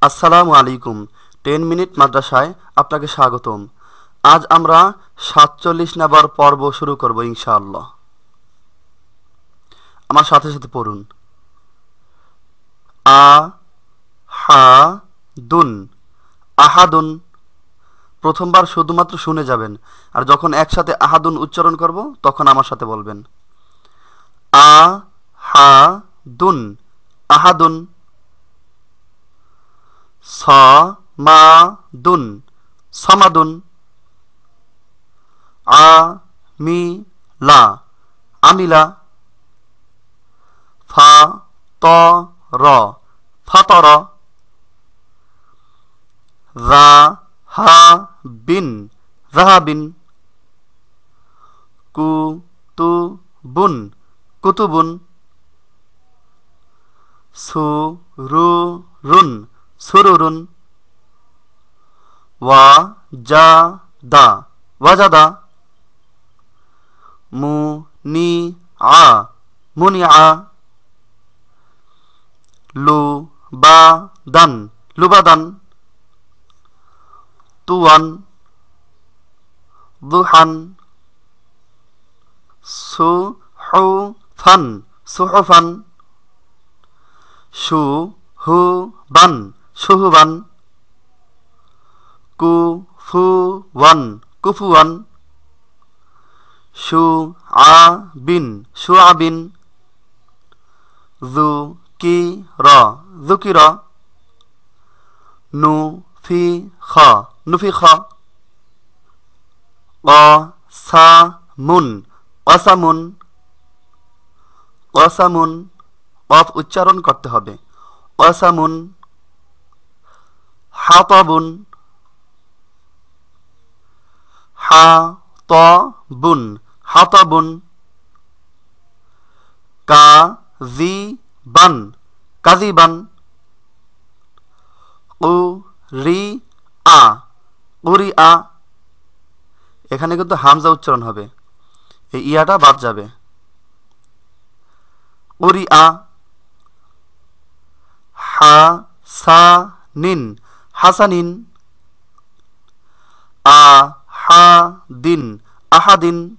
আসসালামু আলাইকুম। Ten minute মাদ্রাসায় আপনাকে স্বাগতম। আজ আমরা সাতচল্লিশ নাম্বার পর্ব শুরু করব ইনশাআল্লাহ। আমার সাথে সাথে পড়ুন। আ, হা, দুন। আহাদুন। প্রথমবার শুধুমাত্র শুনে যাবেন। আর যখন একসাথে আহাদুন উচ্চারণ করব, তখন আমার সাথে বলবেন। আ, হা, দুন। আহাদুন। সমাদুন। লা, আমিলা। র, ফাতর। রা, হা, বিন, রাহাবিন। কু, তু, বুন, কুতুবুন। সু, রু, রুন সুরুরুন। ওয়া জা দা। ওয়াজাদা মু, নি, আ। মুনি আ। লু, বা, দান। লুবাদান তুয়ান দুহান সু, হু, ফান। সুহফান সু, হু, বান। সুহুবান। কু ফু ওয়ান কুফুয়ান সু আ বিন সু আবিন জু কি র জুকির নু ফি খ নুফি খ ক সা মুন অসামুন। অসামুন কফ উচ্চারণ করতে হবে। অসামুন হাতবুন। হাতবুন। কা জি বান কাজিবান উ রি আ উরি আ এখানে কিন্তু হামজা উচ্চারণ হবে। এই ইয়াটা বাদ যাবে। উরি আ হা সা নিন হাসানিন। আ, হা, দিন, আহাদিন।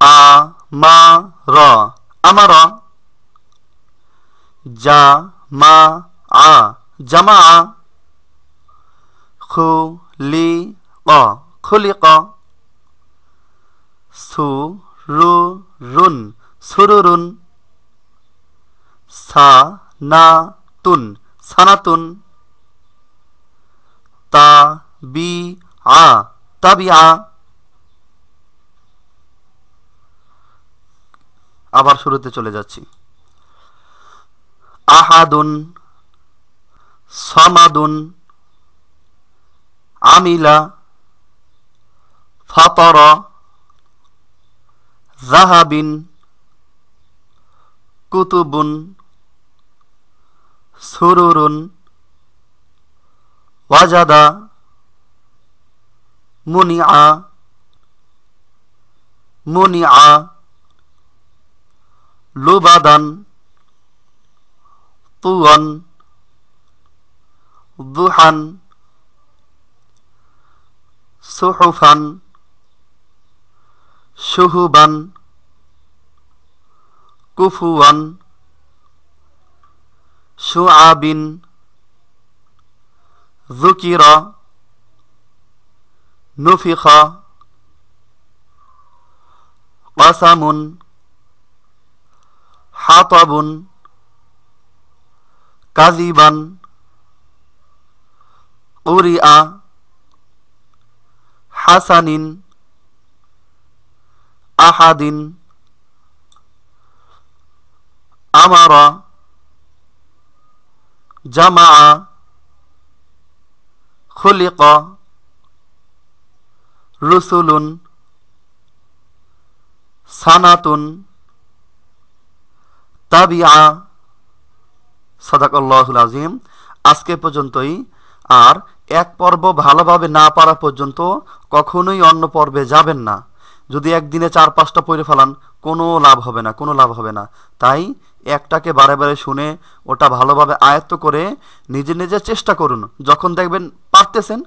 আ, মা আমার যা মা, আ, জামা খু, লি ক খুলিক। সু, রু, রুন, সুরুরুন। সা, না তুন সানাতুন। তা, বি, আ, তাবিআ। আবার শুরুতে চলে যাচ্ছি। আহাদুন, সমাদুন, আমিলা, ফাতর জাহাবিন কুতুবুন সুরুরুন। ওয়াজাদা। মুনিআ। মুনিআ। লুবাদান। তুয়ান। দুহান। সুহুফান। সুহুবান। কুফুয়ান। شعب ذكر نفخ قسم حطب كذبا قرئ حسن أحد أمر জামা খলিক রুসুলুন সানাতুন তাবিয়া সাদাকল্লাহুল আজিম আজকে পর্যন্তই। আর এক পর্ব ভালোভাবে না পারা পর্যন্ত কখনোই অন্য পর্বে যাবেন না। যদি একদিনে চার পাঁচটা পড়ে ফেলান, কোনো লাভ হবে না, কোনো লাভ হবে না। তাই একটাকে বারে বারে শুনে ওটা ভালোভাবে আয়ত্ত করে নিজে নিজে চেষ্টা করুন। যখন দেখবেন পারতেছেন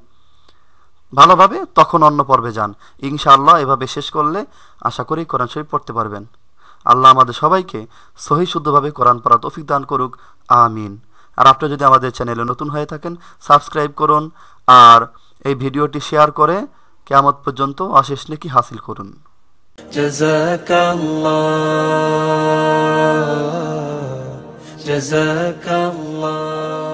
ভালোভাবে, তখন অন্য পর্বে যান। ইনশাআল্লাহ এভাবে শেষ করলে আশা করি কোরআন শরীফ পড়তে পারবেন। আল্লাহ আমাদের সবাইকে সহি শুদ্ধভাবে কোরআন পড়া তৌফিক দান করুক। আমিন। আর আপনি যদি আমাদের চ্যানেলে নতুন হয়ে থাকেন, সাবস্ক্রাইব করুন আর এই ভিডিওটি শেয়ার করে কেয়ামত পর্যন্ত অশেষ নেকি হাসিল করুন। جزاك الله جزاك الله.